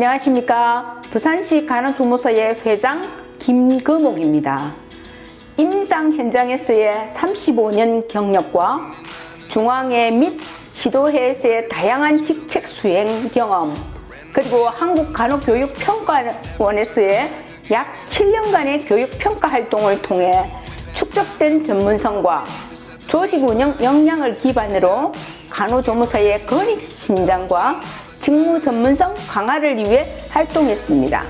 안녕하십니까. 부산시 간호조무사의 회장 김금옥입니다. 임상 현장에서의 35년 경력과 중앙회 및 지도회에서의 다양한 직책 수행 경험, 그리고 한국간호교육평가원에서의 약 7년간의 교육평가 활동을 통해 축적된 전문성과 조직 운영 역량을 기반으로 간호조무사의 건익 신장과 직무 전문성 강화를 위해 활동했습니다.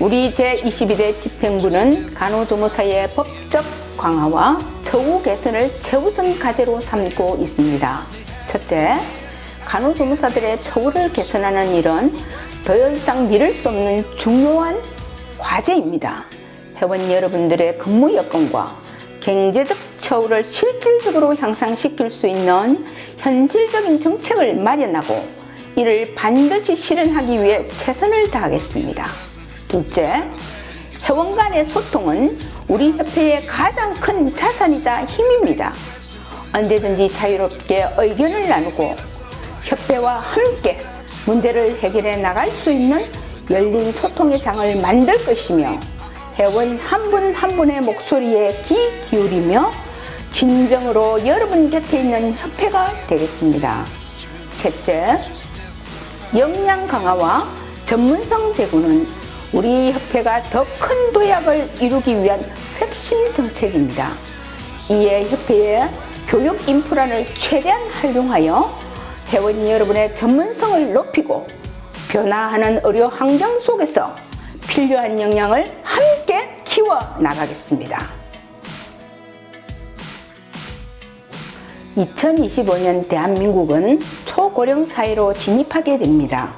우리 제22대 집행부는 간호조무사의 법적 강화와 처우 개선을 최우선 과제로 삼고 있습니다. 첫째, 간호조무사들의 처우를 개선하는 일은 더 이상 미룰 수 없는 중요한 과제입니다. 회원 여러분들의 근무 여건과 경제적 처우를 실질적으로 향상시킬 수 있는 현실적인 정책을 마련하고 이를 반드시 실현하기 위해 최선을 다하겠습니다. 둘째, 회원 간의 소통은 우리 협회의 가장 큰 자산이자 힘입니다. 언제든지 자유롭게 의견을 나누고 협회와 함께 문제를 해결해 나갈 수 있는 열린 소통의 장을 만들 것이며 회원 한 분한 분의 목소리에 귀 기울이며 진정으로 여러분 곁에 있는 협회가 되겠습니다. 셋째, 역량 강화와 전문성 제고는 우리 협회가 더 큰 도약을 이루기 위한 핵심 정책입니다. 이에 협회의 교육 인프라를 최대한 활용하여 회원 여러분의 전문성을 높이고 변화하는 의료 환경 속에서 필요한 역량을 함께 키워 나가겠습니다. 2025년 대한민국은 초고령 사회로 진입하게 됩니다.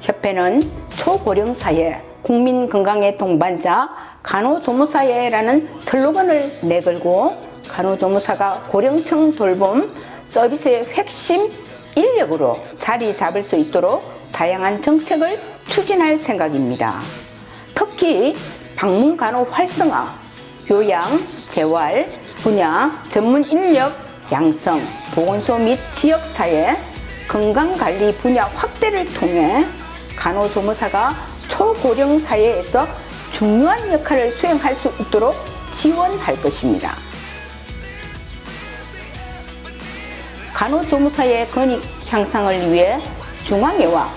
협회는 초고령 사회, 국민 건강의 동반자, 간호조무사회라는 슬로건을 내걸고 간호조무사가 고령층 돌봄 서비스의 핵심 인력으로 자리 잡을 수 있도록 다양한 정책을 추진할 생각입니다. 특히 방문 간호 활성화, 요양, 재활 분야 전문 인력 양성, 보건소 및 지역사회 건강관리 분야 확대를 통해 간호조무사가 초고령 사회에서 중요한 역할을 수행할 수 있도록 지원할 것입니다. 간호조무사의 권익 향상을 위해 중앙회와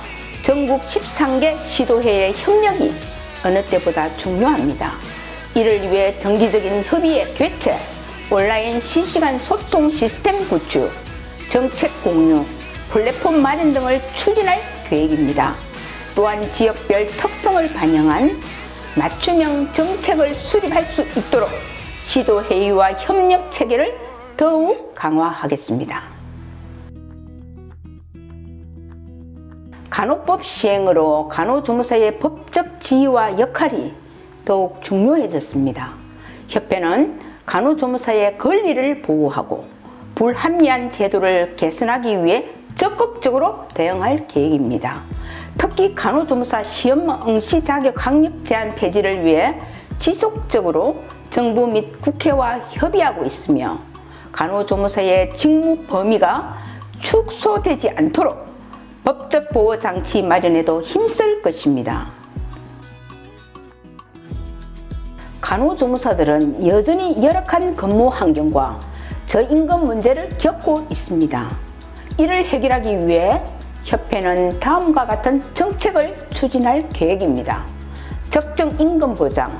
전국 13개 시도회의 협력이 어느 때보다 중요합니다. 이를 위해 정기적인 협의회 개최, 온라인 실시간 소통 시스템 구축, 정책 공유, 플랫폼 마련 등을 추진할 계획입니다. 또한 지역별 특성을 반영한 맞춤형 정책을 수립할 수 있도록 지도회의와 협력 체계를 더욱 강화하겠습니다. 간호법 시행으로 간호조무사의 법적 지위와 역할이 더욱 중요해졌습니다. 협회는 간호조무사의 권리를 보호하고 불합리한 제도를 개선하기 위해 적극적으로 대응할 계획입니다. 특히 간호조무사 시험 응시 자격 학력 제한 폐지를 위해 지속적으로 정부 및 국회와 협의하고 있으며 간호조무사의 직무 범위가 축소되지 않도록 법적 보호 장치 마련에도 힘쓸 것입니다. 간호조무사들은 여전히 열악한 근무 환경과 저임금 문제를 겪고 있습니다. 이를 해결하기 위해 협회는 다음과 같은 정책을 추진할 계획입니다. 적정 임금 보장,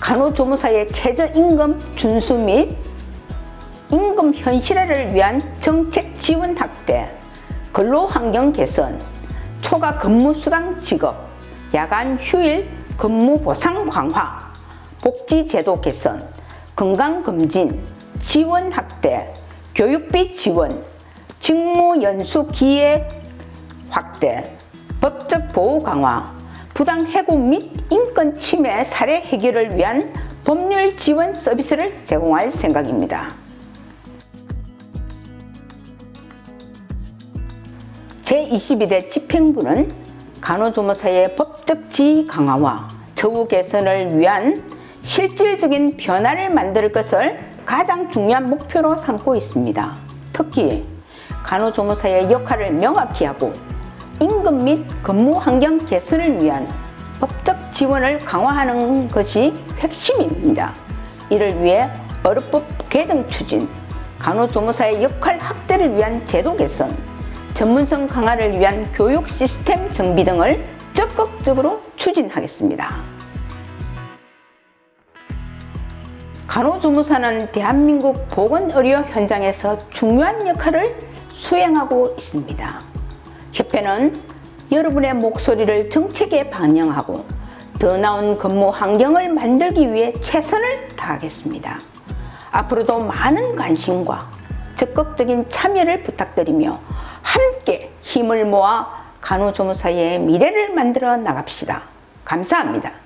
간호조무사의 최저임금 준수 및 임금 현실화를 위한 정책 지원 확대, 근로환경 개선, 초과 근무수당 지급, 야간 휴일 근무 보상 강화, 복지제도 개선, 건강검진, 지원 확대, 교육비 지원, 직무 연수 기회 확대, 법적 보호 강화, 부당 해고 및 인권 침해 사례 해결을 위한 법률 지원 서비스를 제공할 생각입니다. 제22대 집행부는 간호조무사의 법적 지위 강화와 처우 개선을 위한 실질적인 변화를 만들 것을 가장 중요한 목표로 삼고 있습니다. 특히 간호조무사의 역할을 명확히 하고 임금 및 근무 환경 개선을 위한 법적 지원을 강화하는 것이 핵심입니다. 이를 위해 어르법 개정 추진, 간호조무사의 역할 확대를 위한 제도 개선, 전문성 강화를 위한 교육 시스템 정비 등을 적극적으로 추진하겠습니다. 간호조무사는 대한민국 보건의료 현장에서 중요한 역할을 수행하고 있습니다. 협회는 여러분의 목소리를 정책에 반영하고 더 나은 근무 환경을 만들기 위해 최선을 다하겠습니다. 앞으로도 많은 관심과 적극적인 참여를 부탁드리며 함께 힘을 모아 간호조무사의 미래를 만들어 나갑시다. 감사합니다.